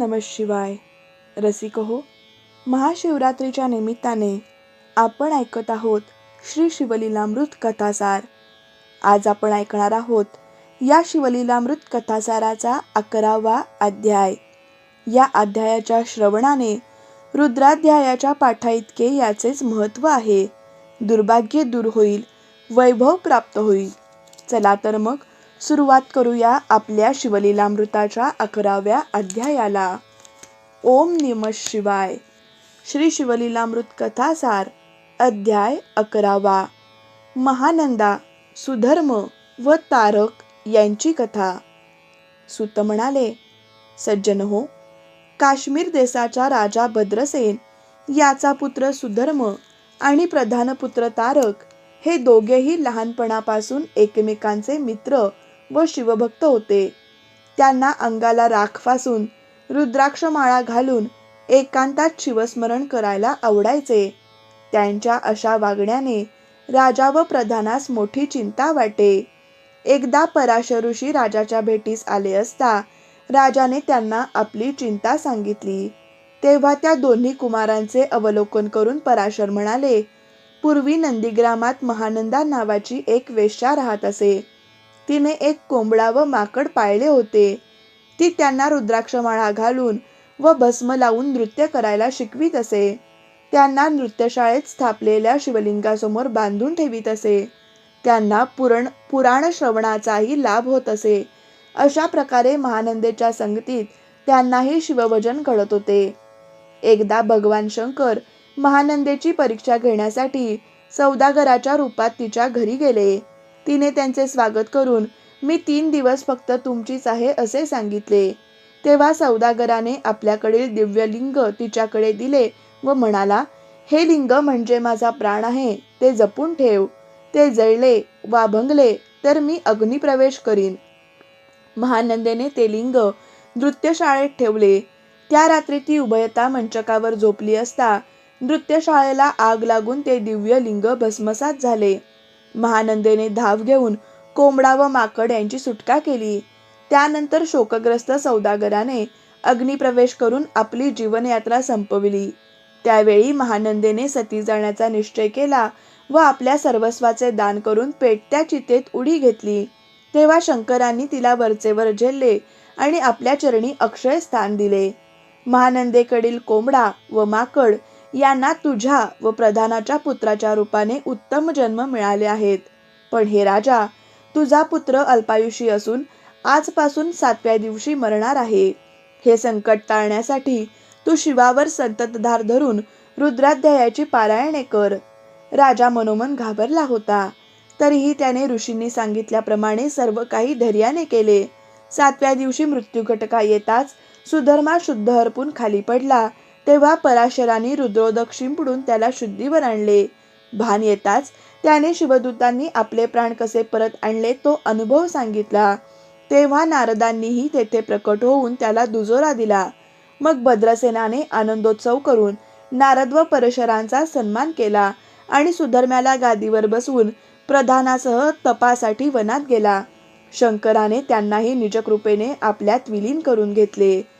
नम शिवाय. रसिक हो महाशिवरात्रीच्या निमित्ताने आपण ऐकत आहोत श्री शिवलीलामृत कथासार. आज आपण ऐकणार आहोत या शिवलीलामृत कथासाराचा अकरावा अध्याय. या अध्यायाच्या श्रवणाने रुद्राध्यायाच्या पाठाइतके याचेच महत्त्व आहे. दुर्भाग्य दूर होईल वैभव प्राप्त होईल. चला तर मग सुरुवात करूया आपल्या शिवलीलामृताच्या अकराव्या अध्यायाला. ओम निम शिवाय. श्री शिवलीलामृत कथासार अध्याय अकरावा. महानंदा सुधर्म व तारक यांची कथा. सुत म्हणाले सज्जन हो काश्मीर देशाचा राजा भद्रसेन याचा पुत्र सुधर्म आणि प्रधानपुत्र तारक हे दोघेही लहानपणापासून एकमेकांचे मित्र व शिवभक्त होते. त्यांना अंगाला राख फासून रुद्राक्षमाळा घालून एकांतात शिवस्मरण करायला आवडायचे. त्यांच्या अशा वागण्याने राजा व प्रधानास मोठी चिंता वाटे. एकदा पराशर ऋषी राजाच्या भेटीस आले असता राजाने त्यांना आपली चिंता सांगितली. तेव्हा त्या दोन्ही कुमारांचे अवलोकन करून पराशर म्हणाले पूर्वी नंदीग्रामात महानंदा नावाची एक वेश्या राहत असे. तिने एक कोंबडा व माकड पाळले होते. ती त्यांना रुद्राक्षमाळा घालून व भस्म लावून नृत्य करायला शिकवीत असे. त्यांना नृत्यशाळेत स्थापलेल्या शिवलिंगासमोर बांधून ठेवीत असे. त्यांना पुरण पुराण श्रवणाचाही लाभ होत असे. अशा प्रकारे महानंदेच्या संगतीत त्यांनाही शिवभजन कळत होते. एकदा भगवान शंकर महानंदेची परीक्षा घेण्यासाठी सौदागराच्या रूपात तिच्या घरी गेले. तिने त्यांचे स्वागत करून मी तीन दिवस फक्त तुमचीच आहे असे सांगितले. तेव्हा सौदागराने आपल्याकडील दिव्यलिंग तिच्याकडे दिले व म्हणाला हे लिंग म्हणजे माझा प्राण आहे ते जपून ठेव. ते जळले वा भंगले तर मी अग्निप्रवेश करीन. महानंदेने ते लिंग नृत्यशाळेत ठेवले. त्या रात्री ती उभयता मंचकावर झोपली असता नृत्यशाळेला आग लागून ते दिव्य लिंग भस्मसात झाले. महानंदेने धाव घेऊन कोंबडा व माकड यांची सुटका केली. त्यानंतर शोकग्रस्त सौदागराने अग्निप्रवेश करून आपली जीवनयात्रा संपविली. त्यावेळी महानंदेने सती जाण्याचा निश्चय केला व आपल्या सर्वस्वाचे दान करून पेटत्या चितेत उडी घेतली. तेव्हा शंकरांनी तिला वरचेवर झेलले आणि आपल्या चरणी अक्षय स्थान दिले. महानंदेकडील कोंबडा व माकड यांना तुझ्या व प्रधानाच्या पुत्राच्या रूपाने उत्तम जन्म मिळाले आहेत. पण हे राजा तुझा पुत्र अल्पायुषी असून आजपासून सातव्या दिवशी मरणार आहे. हे संकट टाळण्यासाठी तू शिवावर संततधार धरून रुद्राध्यायाची पारायणे कर. राजा मनोमन घाबरला होता. तरीही त्याने ऋषींनी सांगितल्याप्रमाणे सर्व काही धैर्याने केले. सातव्या दिवशी मृत्यू घटका येताच सुधर्मा शुद्ध हरपून खाली पडला. तेव्हा पराशराने रुद्रोदक शिंपडून त्याला शुद्धीवर आणले. भान येताच त्याने शिवदूतांनी आपले प्राण कसे परत आणले तो अनुभव सांगितला. तेव्हा नारदांनीही तेथे प्रकट होऊन त्याला दुजोरा दिला. मग भद्रसेनाने आनंदोत्सव करून नारद व परशरांचा सन्मान केला आणि सुधर्म्याला गादीवर बसवून प्रधानासह तपासाठी वनात गेला. शंकराने त्यांनाही निजकृपेने आपल्यात विलीन करून घेतले.